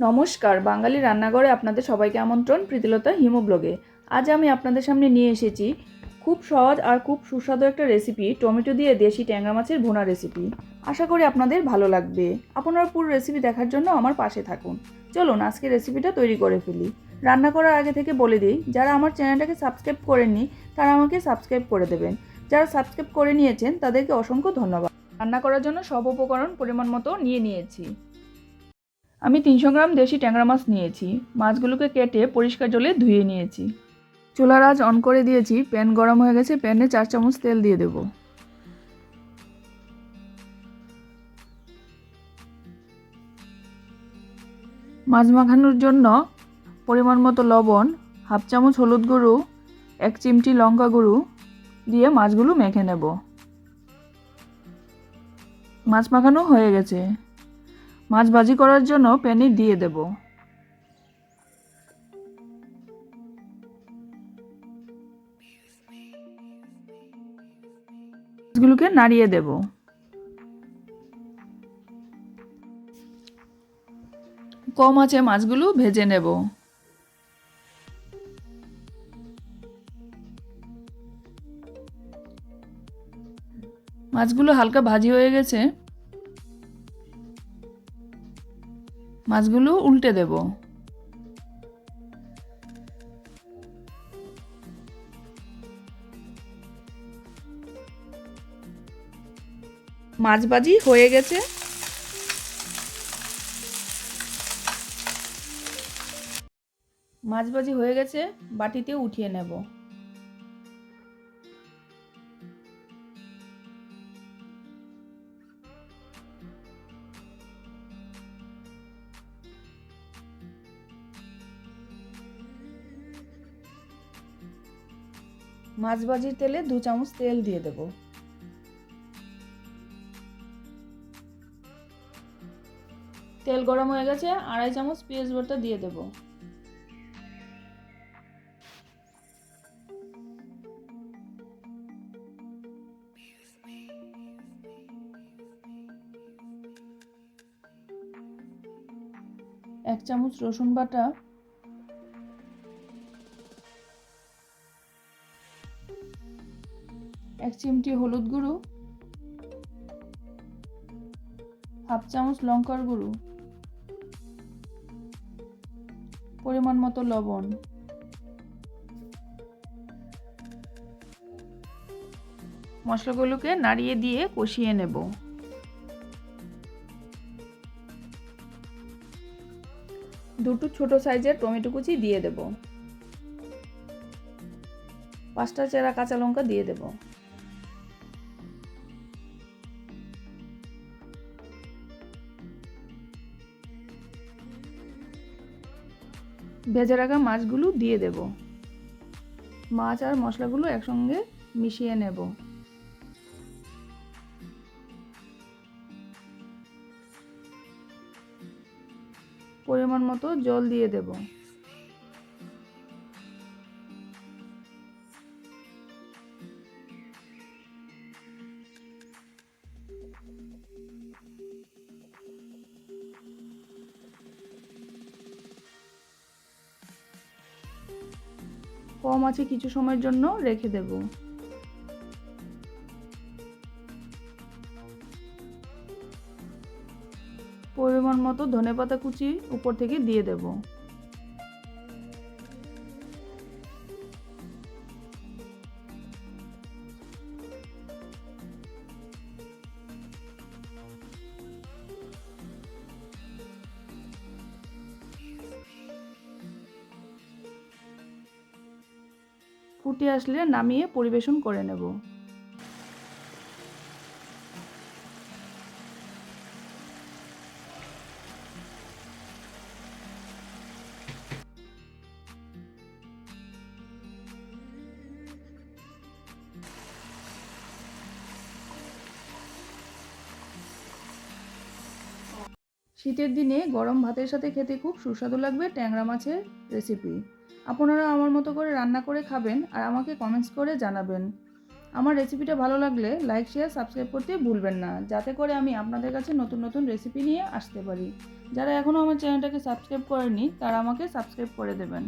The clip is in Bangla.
নমস্কার, বাঙালি রান্নাঘরে আপনাদের সবাইকে আমন্ত্রণ প্রীতিলতা হিমো ব্লগে আজ আমি আপনাদের সামনে নিয়ে এসেছি খুব সহজ আর খুব সুস্বাদু একটা রেসিপি টমেটো দিয়ে দেশি ট্যাংরা মাছের ভুনা রেসিপি আশা করি আপনাদের ভালো লাগবে। আপনারা পুরো রেসিপি দেখার জন্য আমার পাশে থাকুন। চলুন আজকে রেসিপিটা তৈরি করে ফেলি। রান্না করার আগে থেকে বলে দিই, যারা আমার চ্যানেলটাকে সাবস্ক্রাইব করেননি, তারা আমাকে সাবস্ক্রাইব করে দেবেন। যারা সাবস্ক্রাইব করে নিয়েছেন, তাদেরকে অসংখ্য ধন্যবাদ। রান্না করার জন্য সব উপকরণ পরিমাণ মতো নিয়ে নিয়েছি। আমি তিনশো গ্রাম দেশি ট্যাংরা মাছ নিয়েছি। মাছগুলোকে কেটে পরিষ্কার জলে ধুয়ে নিয়েছি। চুলার আজ অন করে দিয়েছি, প্যান গরম হয়ে গেছে, প্যানে চার চামচ তেল দিয়ে দেব। মাছ মাখানোর জন্য পরিমাণ মতো লবণ, হাফ চামচ হলুদ গুঁড়ো, এক চিমটি লঙ্কা গুঁড়ো দিয়ে মাছগুলো মেখে নেব। মাছ মাখানো হয়ে গেছে। মাছ ভাজি করার জন্য প্যানে দিয়ে দেব। মাছগুলোকে নাড়িয়ে দেব। কম আছে মাছগুলো ভেজে নেব। মাছগুলো হালকা ভাজি হয়ে গেছে। মাছগুলো উল্টে দেব। মাছ ভাজি হয়ে গেছে। মাছ ভাজি হয়ে গেছে বাটিতে উঠিয়ে নেব। মাছ তেলে দু চামচ তেল দিয়ে দেব। তেল গরম হয়ে গেছে, আড়াই চামচ পেঁয়াজ বাটা দিয়ে দেব। এক চামচ রসুন বাটা এক চিমটি হলুদ গুঁড়ো, হাফ চামচ লঙ্কার গুঁড়ো, পরিমাণ মতো লবণ। মশলাগুলোকে নাড়িয়ে দিয়ে কষিয়ে নেব। দুটো ছোট সাইজের টমেটো কুচি দিয়ে দেব। পাঁচটা চেরা কাঁচা লঙ্কা দিয়ে দেবো। ভেজে রাখা মাছগুলো দিয়ে দেব। মাছ আর মশলাগুলো একসঙ্গে মিশিয়ে নেব। পরিমাণ মতো জল দিয়ে দেব। কম আছে কিছু সময়ের জন্য রেখে দেব। পরিমাণ মতো ধনেপাতা কুচি উপর থেকে দিয়ে দেব। ফুটে আসলে নামিয়ে পরিবেশন করে নেব। শীতের দিনে গরম ভাতের সাথে খেতে খুব সুস্বাদু লাগবে ট্যাংরা মাছের রেসিপি আপনারা আমার মতো করে রান্না করে খাবেন আর আমাকে কমেন্টস করে জানাবেন। আমার রেসিপিটা ভালো লাগলে লাইক শেয়ার সাবস্ক্রাইব করতে ভুলবেন না, যাতে করে আমি আপনাদের কাছে নতুন নতুন রেসিপি নিয়ে আসতে পারি। যারা এখনও আমার চ্যানেলটাকে সাবস্ক্রাইব করেনি তারা আমাকে সাবস্ক্রাইব করে দেবেন।